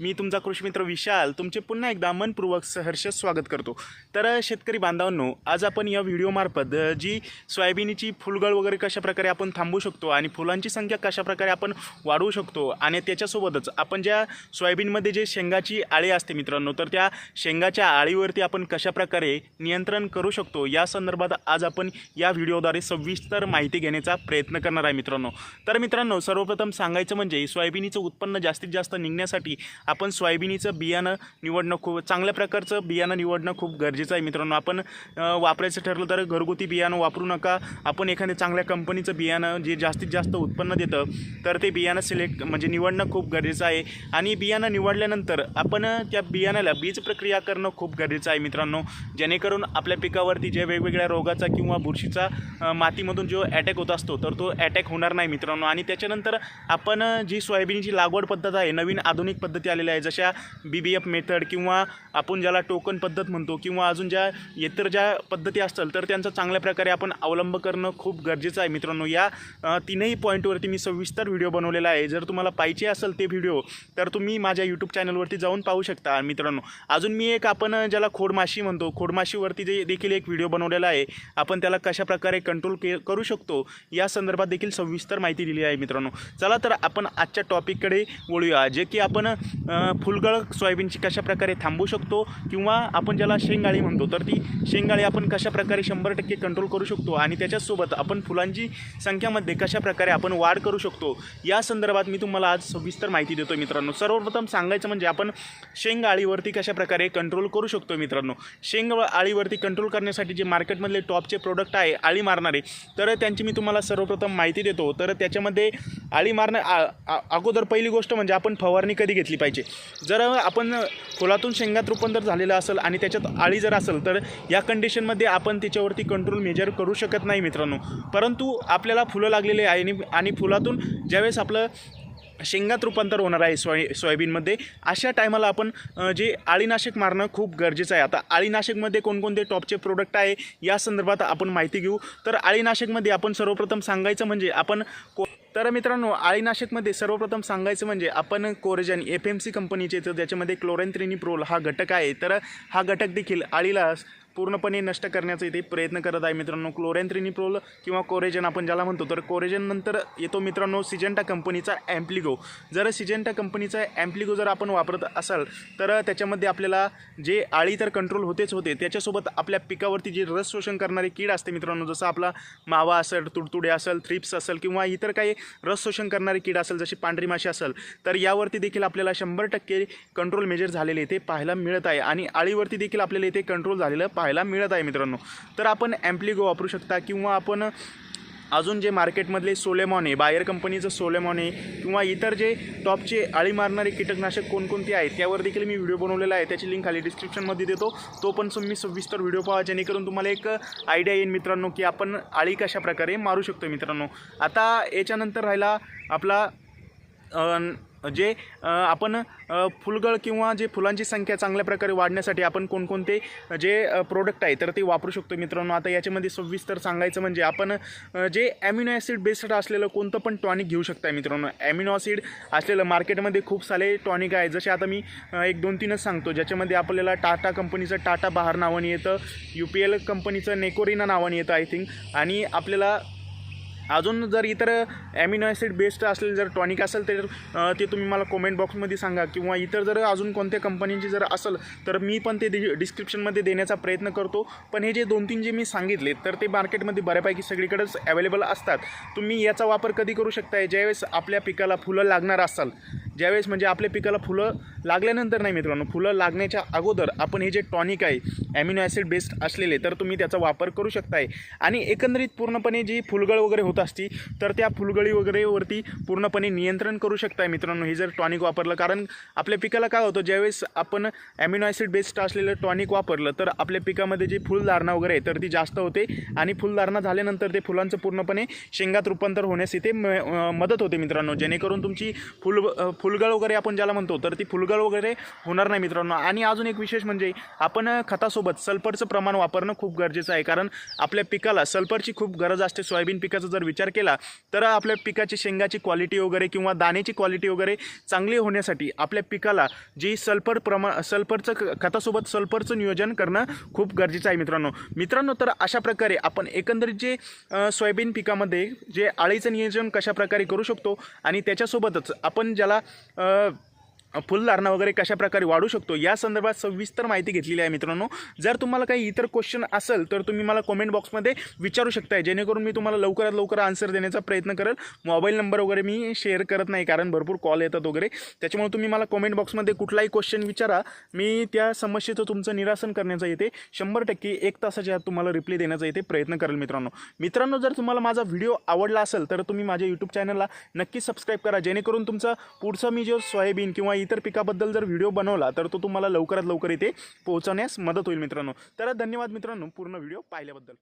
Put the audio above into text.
मी तुमचा कृषीमित्र विशाल तुमचे पुन्हा एकदा मनपूर्वक सहर्ष स्वागत करतो. तर शेतकरी बांधवांनो आज आपण या व्हिडिओमार्फत जी सोयाबीनची फुलगळ वगैरे कशाप्रकारे आपण थांबू शकतो आणि फुलांची संख्या कशा प्रकारे आपण वाढवू शकतो आणि त्याच्यासोबतच आपण ज्या सोयाबीनमध्ये जे शेंगाची आळी असते मित्रांनो तर त्या शेंगाच्या आळीवरती आपण कशा प्रकारे नियंत्रण करू शकतो या संदर्भात आज आपण या व्हिडिओद्वारे सविस्तर माहिती घेण्याचा प्रयत्न करणार आहे मित्रांनो. तर मित्रांनो सर्वप्रथम सांगायचं म्हणजे सोयाबीनचं उत्पन्न जास्तीत जास्त निघण्यासाठी आपण सोयाबीनचं बियाणं निवडणं खूप चांगल्या प्रकारचं बियाणं निवडणं खूप गरजेचं आहे मित्रांनो. आपण वापरायचं ठरलं तर घरगुती बियाणं वापरू नका. आपण एखाद्या चांगल्या कंपनीचं बियाणं जे जास्तीत जास्त उत्पन्न देतं तर ते बियाणं सिलेक्ट म्हणजे निवडणं खूप गरजेचं आहे. आणि बियाणं निवडल्यानंतर आपण त्या बियाण्याला बीज प्रक्रिया करणं खूप गरजेचं आहे मित्रांनो. जेणेकरून आपल्या पिकावरती जे वेगवेगळ्या रोगाचा किंवा बुरशीचा मातीमधून जो अटॅक होत असतो तर तो अटॅक होणार नाही मित्रांनो. आणि त्याच्यानंतर आपण जी सोयाबीनची लागवड पद्धत आहे नवीन आधुनिक पद्धती आली आलेल्या आहे जशा बी बी एफ मेथड किंवा आपण ज्याला टोकन पद्धत म्हणतो किंवा अजून ज्या इतर ज्या पद्धती असतील तर त्यांचा चांगल्या प्रकारे आपण अवलंब करणं खूप गरजेचं आहे मित्रांनो. या तीनही पॉईंटवरती मी सविस्तर व्हिडिओ बनवलेला आहे. जर तुम्हाला पाहिजे असेल ते व्हिडिओ तर तुम्ही माझ्या यूट्यूब चॅनलवरती जाऊन पाहू शकता मित्रांनो. अजून मी एक आपण ज्याला खोडमाशी म्हणतो खोडमाशीवरती जे देखील एक व्हिडिओ बनवलेला आहे आपण त्याला कशा प्रकारे कंट्रोल के करू शकतो या संदर्भात देखील सविस्तर माहिती दिली आहे मित्रांनो. चला तर आपण आजच्या टॉपिककडे वळूया. जे की आपण फुलगळ सोयाबीनची कशाप्रकारे थांबू शकतो किंवा आपण ज्याला शेंगाळी म्हणतो तर ती शेंगाळी आपण कशाप्रकारे शंभर टक्के कंट्रोल करू शकतो आणि त्याच्यासोबत आपण फुलांची संख्यामध्ये कशा प्रकारे आपण वाढ करू शकतो या संदर्भात मी तुम्हाला आज सविस्तर माहिती देतो मित्रांनो. सर्वप्रथम सांगायचं म्हणजे आपण शेंगाळीवरती कशाप्रकारे कंट्रोल करू शकतो मित्रांनो. शेंग आळीवरती कंट्रोल करण्यासाठी जे मार्केटमधले टॉपचे प्रोडक्ट आहे आळी मारणारे तर त्यांची मी तुम्हाला सर्वप्रथम माहिती देतो. तर त्याच्यामध्ये आळी मारणं आ- अगोदर पहिली गोष्ट म्हणजे आपण फवारणी कधी घेतली पाहिजे? जर आपण फुलातून शेंगात रूपांतर झालेलं असेल आणि त्याच्यात आळी जर असेल तर या कंडिशनमध्ये आपण त्याच्यावरती कंट्रोल मेजर करू शकत नाही मित्रांनो. परंतु आपल्याला फुलं लागलेले आहे आणि आणि फुलातून ज्यावेळेस आपलं शेंगात रूपांतर होणार आहे सोय सोयाबीनमध्ये अशा टायमाला आपण जे आळीनाशक मारणं खूप गरजेचं आहे. आता आळीनाशकमध्ये कोणकोणते टॉपचे प्रोडक्ट आहे या संदर्भात आपण माहिती घेऊ. तर आळीनाशकमध्ये आपण सर्वप्रथम सांगायचं म्हणजे आपण को तर मित्रांनो आळीनाशकमध्ये सर्वप्रथम सांगायचं म्हणजे आपण कोरजन एफ एम सी कंपनीचे तर ज्याच्यामध्ये त्याच्यामध्ये क्लोरेन्थ्रिनिप्रोल हा घटक आहे. तर हा घटक देखील आळीला पूर्णपणे नष्ट करण्याचा इथे प्रयत्न करत आहे मित्रांनो. क्लोरेन्थ्रिनिप्रोल किंवा कोरेजन आपण ज्याला म्हणतो तर कोरेजन नंतर येतो मित्रांनो सिजेंटा कंपनीचा ॲम्प्लिगो जर सिजेंटा कंपनीचा ॲम्प्लिगो जर आपण वापरत असाल तर त्याच्यामध्ये आपल्याला जे आळी तर कंट्रोल होतेच होते त्याच्यासोबत आपल्या पिकावरती जे रस शोषण करणारे कीड असते मित्रांनो जसं आपला मावा असेल तुडतुडे असेल थ्रिप्स असेल किंवा इतर काही रस शोषण करणारे कीड असेल जशी पांढरी माशी असेल तर यावरती देखील आपल्याला शंभर टक्के कंट्रोल मेजर झालेले इथे पाहायला मिळत आहे. आणि आळीवरती देखील आपल्याला इथे कंट्रोल झालेलं पाहायला मिळत आहे मित्रांनो. तर आपण ॲम्प्लिगो वापरू शकता किंवा आपण अजून जे मार्केटमधले सोलेमॉन आहे बायर कंपनीचं सोलेमॉन आहे किंवा इतर जे टॉपचे आळी मारणारे कीटकनाशक कोणकोणते आहेत त्यावर देखील मी व्हिडिओ बनवलेला आहे. त्याची लिंक खाली डिस्क्रिप्शनमध्ये देतो. तो पण तुम्ही सविस्तर व्हिडिओ पाहा जेणेकरून तुम्हाला एक आयडिया येईल मित्रांनो की आपण आळी कशा प्रकारे मारू शकतो मित्रांनो. आता याच्यानंतर राहिला आपला जे आपण फुलगळ किंवा जे फुलांची संख्या चांगल्या प्रकारे वाढण्यासाठी आपण कोणकोणते जे प्रोडक्ट आहे तर ते वापरू शकतो मित्रांनो. आता याच्यामध्ये सविस्तर सांगायचं म्हणजे आपण जे ॲमिनो ॲसिड बेस्ड असलेलं कोणतं पण टॉनिक घेऊ शकता मित्रांनो. ॲमिनो ॲसिड असलेलं मार्केटमध्ये खूप सारे टॉनिक आहे जसे आता मी एक दोन तीनच सांगतो. ज्याच्यामध्ये आपल्याला टाटा कंपनीचं टाटा बहार नावाने येतं यू पी एल कंपनीचं नेकोरिना नावाने येतं आय थिंक आणि आपल्याला अजून जर इतर ॲमिनो ॲसिड बेस्ड असलेले जर टॉनिक असेल तर ते तुम्ही मला कॉमेंट बॉक्समध्ये सांगा. किंवा इतर जर अजून कोणत्या कंपनीची जर असेल तर मी पण ते डिस्क्रिप्शनमध्ये देण्याचा प्रयत्न करतो. पण हे जे दोन तीन जे मी सांगितले तर ते मार्केटमध्ये बऱ्यापैकी सगळीकडेच अवेलेबल असतात. तुम्ही याचा वापर कधी करू शकताय? ज्यावेळेस आपल्या पिकाला फुलं लागणार असाल ज्यावेळेस म्हणजे आपल्या पिकाला फुलं लागल्यानंतर नाही मित्रांनो फुलं लागण्याच्या अगोदर आपण हे जे टॉनिक आहे ॲमिनो ॲसिड बेस्ड असलेले तर तुम्ही त्याचा वापर करू शकताय. आणि एकंदरीत पूर्णपणे जी फुलगळ वगैरे होत असती तर त्या फुलगळी वगैरेवरती पूर्णपणे नियंत्रण करू शकताय मित्रांनो हे जर टॉनिक वापरलं. कारण आपल्या पिकाला काय होतं ज्यावेळेस आपण ॲमिनो ॲसिड बेस्ड असलेलं टॉनिक वापरलं तर आपल्या पिकामध्ये जी फुलधारणा वगैरे आहे तर ती जास्त होते. आणि फुलधारणा झाल्यानंतर ते फुलांचं पूर्णपणे शेंगात रूपांतर होण्यास इथे म- मदत होते मित्रांनो. जेणेकरून तुमची फुल फुल फुलगळ वगैरे आपण ज्याला म्हणतो तर ती फुलगळ वगैरे होणार नाही मित्रांनो. आणि अजून एक विशेष म्हणजे आपण खतासोबत सल्फरचं प्रमाण वापरणं खूप गरजेचं आहे. कारण आपल्या पिकाला सल्फरची खूप गरज असते. सोयाबीन पिकाचा जर विचार केला तर आपल्या पिकाची शेंगाची क्वालिटी वगैरे किंवा दाण्याची क्वालिटी वगैरे चांगली होण्यासाठी आपल्या पिकाला जी सल्फर प्रमा सल्फरचं खतासोबत सल्फरचं नियोजन करणं खूप गरजेचं आहे मित्रांनो. मित्रांनो तर अशा प्रकारे आपण एकंदरीत जे सोयाबीन पिकामध्ये जे आळीचं नियोजन कशाप्रकारे करू शकतो आणि त्याच्यासोबतच आपण ज्याला uh, फुलधारणा वगैरे कशा प्रकारे वाढू शकतो या संदर्भात सविस्तर माहिती घेतलेली आहे मित्रांनो. जर तुम्हाला काही इतर क्वेश्चन असेल तर तुम्ही मला कॉमेंट बॉक्समध्ये विचारू शकताय जेणेकरून मी तुम्हाला लवकरात लवकर आन्सर देण्याचा प्रयत्न करेल. मोबाईल नंबर वगैरे मी शेअर करत नाही कारण भरपूर कॉल येतात वगैरे. त्याच्यामुळे तुम्ही मला कॉमेंट बॉक्समध्ये कुठलाही क्वेश्चन विचारा. मी त्या समस्येचं तुमचं निरासन करण्याचा येते. शंभर टक्के एक तासाच्या आत तुम्हाला रिप्लाय देण्याचा येते प्रयत्न करेल मित्रांनो. मित्रांनो जर तुम्हाला माझा व्हिडिओ आवडला असेल तर तुम्ही माझ्या यूट्यूब चॅनलला नक्की सबस्क्राईब करा जेणेकरून तुमचा पुढचा मी जो सोयाबीन किंवा इतर पिकाबद्दल जर व्हिडिओ बनवला तर तो तुम्हाला लवकरात लवकर इथे पोहोचवण्यास मदत होईल मित्रांनो. तर धन्यवाद मित्रांनो पूर्ण व्हिडिओ पाहिल्याबद्दल.